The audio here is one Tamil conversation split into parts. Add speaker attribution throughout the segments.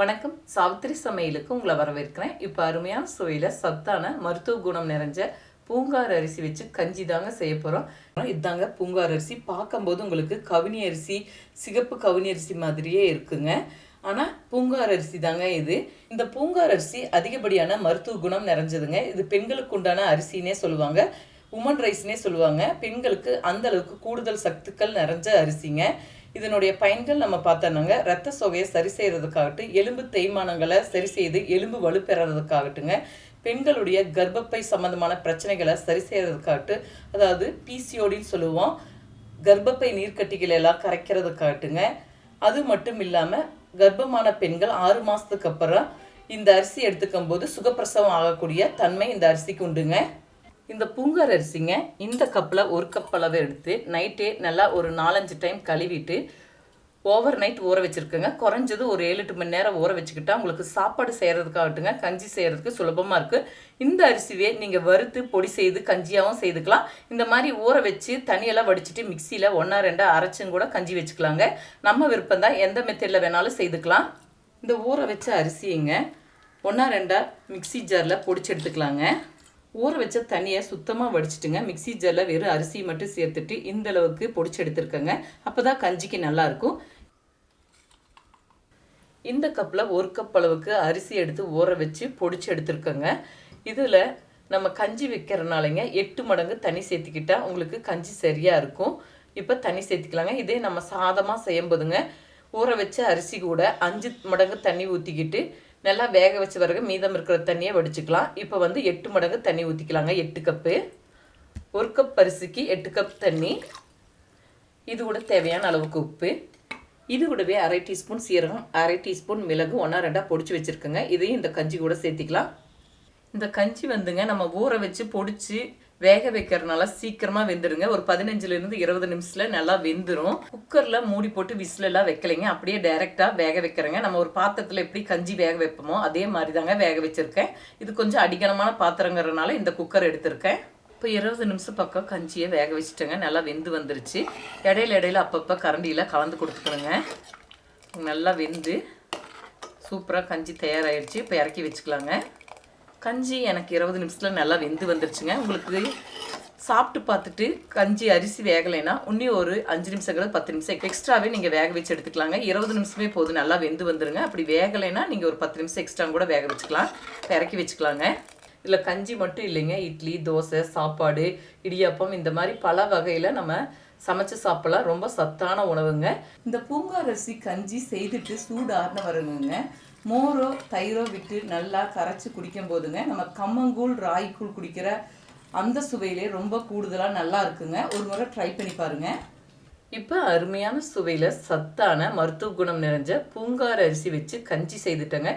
Speaker 1: வணக்கம். சாவித்திரி சமையலுக்கு உங்களை வரவேற்கிறேன். இப்போ அருமையான சுவையில் சத்தான மருத்துவ குணம் நிறைஞ்ச பூங்கார் அரிசி வச்சு கஞ்சி தாங்க செய்ய போகிறோம் இதுதாங்க பூங்கார் அரிசி. பார்க்கும்போது உங்களுக்கு கவினி அரிசி சிகப்பு கவினி அரிசி மாதிரியே இருக்குங்க. ஆனால் பூங்கார் அரிசி தாங்க இது. இந்த பூங்கார் அரிசி அதிகப்படியான மருத்துவ குணம் நிறைஞ்சதுங்க. இது பெண்களுக்கு உண்டான அரிசினே சொல்லுவாங்க. உமன் ரைஸ்னே சொல்லுவாங்க. பெண்களுக்கு அந்த அளவுக்கு கூடுதல் சத்துக்கள் நிறைஞ்ச அரிசிங்க. இதனுடைய பயன்கள் நம்ம பார்த்தோம்னாங்க ரத்த சோகையை சரி செய்கிறதுக்காகட்டும் எலும்பு தேய்மானங்களை சரி செய்து எலும்பு வலுப்பெறதுக்காகட்டுங்க பெண்களுடைய கர்ப்பப்பை சம்பந்தமான பிரச்சனைகளை சரி செய்யறதுக்காகட்டும் அதாவது பிசிஓடின்னு சொல்லுவோம். கர்ப்பப்பை நீர்க்கட்டிகள் எல்லாம் கரைக்கிறதுக்காகட்டுங்க. அது மட்டும் இல்லாமல் கர்ப்பமான பெண்கள் ஆறு மாதத்துக்கு அப்புறம் இந்த அரிசி எடுத்துக்கும் போது சுகப்பிரசவம் ஆகக்கூடிய தன்மை இந்த அரிசிக்கு உண்டுங்க. இந்த பூங்கார் அரிசிங்க இந்த கப்பில் ஒரு கப் அளவு எடுத்து நைட்டே நல்லா ஒரு நாலஞ்சு டைம் கழுவிட்டு ஓவர் நைட் ஊற வச்சுருக்குங்க. குறைஞ்சது ஒரு ஏழு எட்டு மணி நேரம் ஊற வச்சுக்கிட்டா உங்களுக்கு சாப்பாடு செய்கிறதுக்காகட்டுங்க கஞ்சி செய்கிறதுக்கு சுலபமாக இருக்குது இந்த அரிசியே நீங்கள் வறுத்து பொடி செய்து கஞ்சியாகவும் செய்துக்கலாம். இந்த மாதிரி ஊற வச்சு தண்ணியெல்லாம் வடிச்சிட்டு மிக்சியில் ஒன்றா ரெண்டாக அரைச்சும் கூட கஞ்சி வச்சுக்கலாங்க. நம்ம விருப்பம் தான் எந்த மெத்தடில் வேணாலும் செய்துக்கலாம். இந்த ஊற வச்ச அரிசிங்க ஒன்றா ரெண்டாக மிக்சி ஜாரில் பொடிச்சு எடுத்துக்கலாங்க. ஊற வச்ச தண்ணியை சுத்தமாக வடிச்சிட்டுங்க. மிக்சி ஜாரில் வெறும் அரிசி மட்டும் சேர்த்துட்டு இந்த அளவுக்கு பொடிச்சு எடுத்துருக்கேங்க. அப்போ தான் கஞ்சிக்கு நல்லாயிருக்கும் இந்த கப்பில் ஒரு கப் அளவுக்கு அரிசி எடுத்து ஊற வச்சு பொடிச்சு எடுத்துருக்கோங்க. இதில் நம்ம கஞ்சி வைக்கிறனாலங்க எட்டு மடங்கு தண்ணி சேர்த்துக்கிட்டால் உங்களுக்கு கஞ்சி சரியாக இருக்கும். இப்போ தண்ணி சேர்த்துக்கலாங்க. இதே நம்ம சாதமாக செய்யும்போதுங்க ஊற வச்ச அரிசி கூட அஞ்சு மடங்கு தண்ணி ஊற்றிக்கிட்டு நல்லா வேக வச்ச பிறகு மீதம் இருக்கிற தண்ணியை வடிச்சுக்கலாம். இப்போ வந்து எட்டு மடங்கு தண்ணி ஊற்றிக்கலாங்க எட்டு கப்பு. ஒரு கப் பரிசுக்கு எட்டு கப் தண்ணி. இது கூட தேவையான அளவுக்கு உப்பு. இது கூடவே அரை டீஸ்பூன் சீரகம் அரை டீஸ்பூன் மிளகு ஒன்றா ரெண்டாக பொடிச்சு வச்சுருக்கேங்க. இதையும் இந்த கஞ்சி கூட சேர்த்திக்கலாம். இந்த கஞ்சி வந்துங்க நம்ம ஊற வச்சு பொடிச்சு வேக வைக்கிறதுனால சீக்கிரமாக வெந்துடுங்க. ஒரு பதினஞ்சுலேருந்து இருபது நிமிஷத்தில் நல்லா வெந்துடும் குக்கரில் மூடி போட்டு விசிலெல்லாம் வைக்கலைங்க. அப்படியே டைரெக்டாக வேக வைக்கிறேங்க. நம்ம ஒரு பாத்திரத்தில் எப்படி கஞ்சி வேக வைப்போமோ அதே மாதிரி தாங்க வேக வச்சுருக்கேன். இது கொஞ்சம் அடிக்கனமான பாத்திரங்கிறதுனால இந்த குக்கர் எடுத்திருக்கேன். இப்போ இருபது நிமிஷம் பக்கம் கஞ்சியை வேக வச்சுட்டேங்க. நல்லா வெந்து வந்துருச்சு. இடையில இடையில அப்பப்போ கரண்டியில் கலந்து கொடுத்துக்கணுங்க. நல்லா வெந்து சூப்பராக கஞ்சி தயாராகிடுச்சு இப்போ இறக்கி வச்சுக்கலாங்க. கஞ்சி எனக்கு இருபது நிமிஷத்தில் நல்லா வெந்து வந்துருச்சுங்க. உங்களுக்கு சாப்பிட்டு பார்த்துட்டு கஞ்சி அரிசி வேகலைன்னா இன்னும் ஒரு அஞ்சு நிமிஷங்கள் பத்து நிமிஷம் எக்ஸ்ட்ராவே நீங்கள் வேக வச்சு எடுத்துக்கலாங்க. இருபது நிமிஷமே போதும் நல்லா வெந்து வந்துருங்க. அப்படி வேகலைன்னா நீங்கள் ஒரு பத்து நிமிஷம் எக்ஸ்ட்ரா கூட வேக வச்சுக்கலாம். பிறக்கி இறக்கி வச்சுக்கலாங்க. இதில் கஞ்சி மட்டும் இல்லைங்க. இட்லி தோசை சாப்பாடு இடியாப்பம் இந்த மாதிரி பல வகையில் நம்ம சமைச்சு சாப்பிடலாம். ரொம்ப சத்தான உணவுங்க. இந்த பூங்கார் அரிசி கஞ்சி செய்துட்டு சூடு ஆறின வருங்க மோரோ தயிரோ விட்டு நல்லா கரைச்சி குடிக்கும் போதுங்க நம்ம கம்மங்கூழ் ராய்க்கூழ் குடிக்கிற அந்த சுவையிலே ரொம்ப கூடுதலாக நல்லா இருக்குங்க. ஒரு முறை ட்ரை பண்ணி பாருங்க. இப்போ அருமையான சுவையில் சத்தான மருத்துவ குணம் நிறைஞ்ச பூங்கார் அரிசி வச்சு கஞ்சி செய்துட்டேங்க.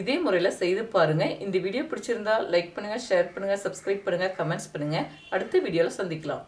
Speaker 1: இதே முறையில் செய்து பாருங்க. இந்த வீடியோ பிடிச்சிருந்தா லைக் பண்ணுங்கள் ஷேர் பண்ணுங்கள் சப்ஸ்கிரைப் பண்ணுங்கள் கமெண்ட்ஸ் பண்ணுங்கள் அடுத்த வீடியோவில் சந்திக்கலாம்.